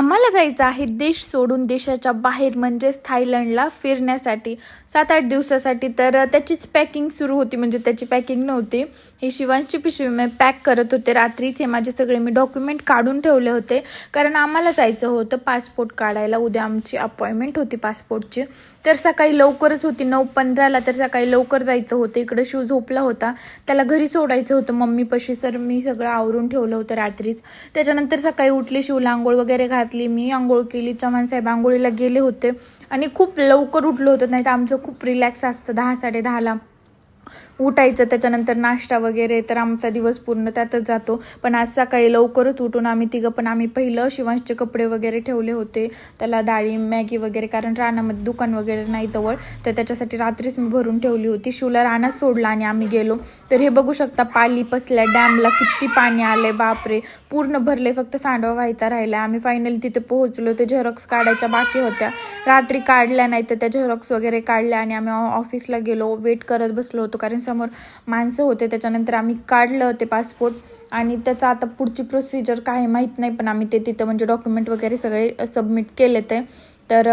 आम्हाला जायचं आहे देश सोडून देशाच्या बाहेर म्हणजेच थायलंडला फिरण्यासाठी. सात आठ दिवसासाठी तर त्याचीच पॅकिंग सुरू होती म्हणजे त्याची पॅकिंग नव्हती. ही शिवांची पिशवी मी पॅक करत होते रात्रीच. हे माझे सगळे मी डॉक्युमेंट काढून ठेवले होते. कारण आम्हाला जायचं होतं पासपोर्ट काढायला. उद्या आमची अपॉइंटमेंट होती पासपोर्टची तर सकाळी लवकरच होती नऊ पंधराला तर सकाळी लवकर जायचं होतं. इकडे शिव झोपला होता. त्याला घरी सोडायचं होतं मम्मीपाशी. सर मी सगळं आवरून ठेवलं होतं रात्रीच. त्याच्यानंतर सकाळी उठली शिव लांगोळ वगैरे घात घातली मी आंघोळ केली चव्हाण साहेब आंघोळीला गेले होते. आणि खूप लवकर उठलो होतं नाही तर आमचं खूप रिलॅक्स असतं दहा साडे दहाला. उठायचं त्याच्यानंतर नाश्ता वगैरे तर आमचा दिवस पूर्ण त्यातच जातो. पण आज सकाळी लवकरच उठून आम्ही तिघं पण आम्ही पहिलं शिवांशचे कपडे वगैरे ठेवले होते. त्याला डाळी मॅगी वगैरे कारण रानामध्ये दुकान वगैरे नाही जवळ. तर त्याच्यासाठी रात्रीच मी भरून ठेवली होती. शिवला रानात सोडला आणि आम्ही गेलो. तर हे बघू शकता पाली पसल्या डॅमला किती पाणी आलंय बापरे. पूर्ण भरले फक्त सांडवा व्हायचा राहिला आम्ही फायनली तिथे पोहोचलो. ते झेरॉक्स काढायच्या बाकी होत्या. रात्री काढल्या नाही तर त्या झेरॉक्स वगैरे काढल्या आणि आम्ही ऑफिसला गेलो. वेट करत बसलो होतो कारण समोर माणसं होते. त्याच्यानंतर आम्ही काढलं ते पासपोर्ट आणि त्याचं आता पुढची प्रोसिजर काय माहीत नाही पण आम्ही ते तिथं म्हणजे डॉक्युमेंट वगैरे सगळे सबमिट केले ते. तर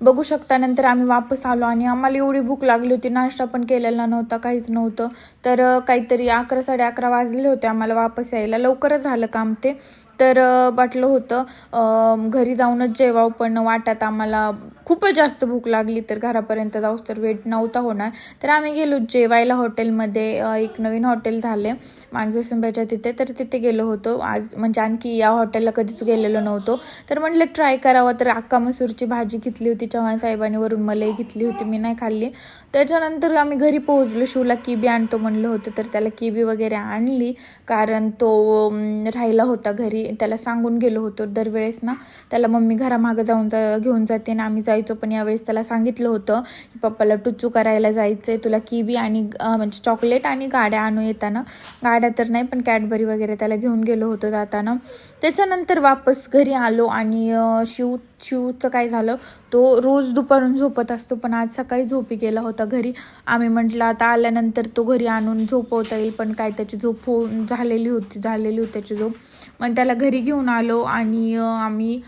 बघू शकता नंतर आम्ही वापस आलो आणि आम्हाला एवढी भूक लागली होती नाश्ता पण केलेला नव्हता काहीच नव्हतं. तर काहीतरी अकरा साडे अकरा वाजले होते आम्हाला वापस यायला. लवकरच झालं काम ते. तर वाटलं होतं घरी जाऊनच जेवावं पण वाटत आम्हाला खूपच जास्त भूक लागली तर घरापर्यंत जाऊस तर वेट नव्हता होणार. तर आम्ही गेलो जेवायला हॉटेलमध्ये. एक नवीन हॉटेल झाले माणसंबाईच्या तिथे. तर तिथे गेलो होतो. आज म्हणजे आणखी या हॉटेलला कधीच गेलेलो नव्हतो. तर म्हटलं ट्राय करावं तर अक्का मसूरची भाजी घेतली होती चव्हाण साहेबांनी वरून मलाई घेतली होती मी नाही खाल्ली. त्याच्यानंतर आम्ही घरी पोहोचलो शिवला किबी आणतो म्हणलं होतं तर त्याला किबी वगैरे आणली कारण तो राहिला होता घरी. त्याला सांगून गेलो होतो दरवेळेस ना त्याला मम्मी घरामागं जाऊन जा घेऊन जाते आणि आम्ही जायचो पण यावेळेस त्याला सांगितलं होतं की पप्पाला टुच्चू करायला जायचं आहे तुला किबी आणि म्हणजे चॉकलेट आणि गाड्या आणू येताना. गाड्या तर नाही पण कॅडबरी वगैरे त्याला घेऊन गेलो होतो जाताना. त्याच्यानंतर वापस घरी आलो आणि शिव शिवचं काय झालं झालं. तो रोज दुपारून झोपत असतो पण आज सकाळी झोपी गेला होता घरी. आम्ही म्हटलं आता आल्यानंतर तो घरी आणून झोपवता येईल पण काय त्याची झोप होऊन झालेली होती झालेली होती त्याची झोप. मग त्याला घरी घेऊन आलो आणि आम्ही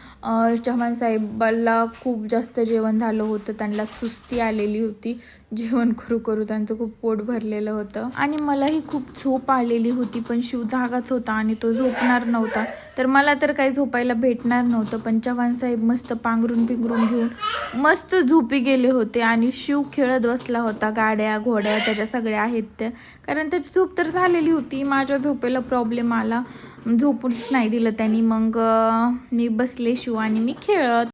चव्हाण साहेबाला खूप जास्त जेवण झालं होतं. त्यांना सुस्ती आलेली होती. जेवण करू करू त्यांचं खूप पोट भरलेलं होतं. आणि मलाही खूप झोप आलेली होती पण शिव जागाच होता आणि तो झोपणार नव्हता. तर मला तर काही झोपायला भेटणार नव्हतं पण चव्हाण साहेब मस्त पांघरून पिंगरून घेऊन मस्त झोपी गेले होते आणि शिव खेळत बसला होता गाड्या घोड्या त्याच्या सगळ्या आहेत त्या. कारण त्याची झोप तर झालेली होती. माझ्या झोपेला प्रॉब्लेम आला. झोपूनच नाही दिलं त्यांनी. मग मी बसले शिव आणि मी खेळत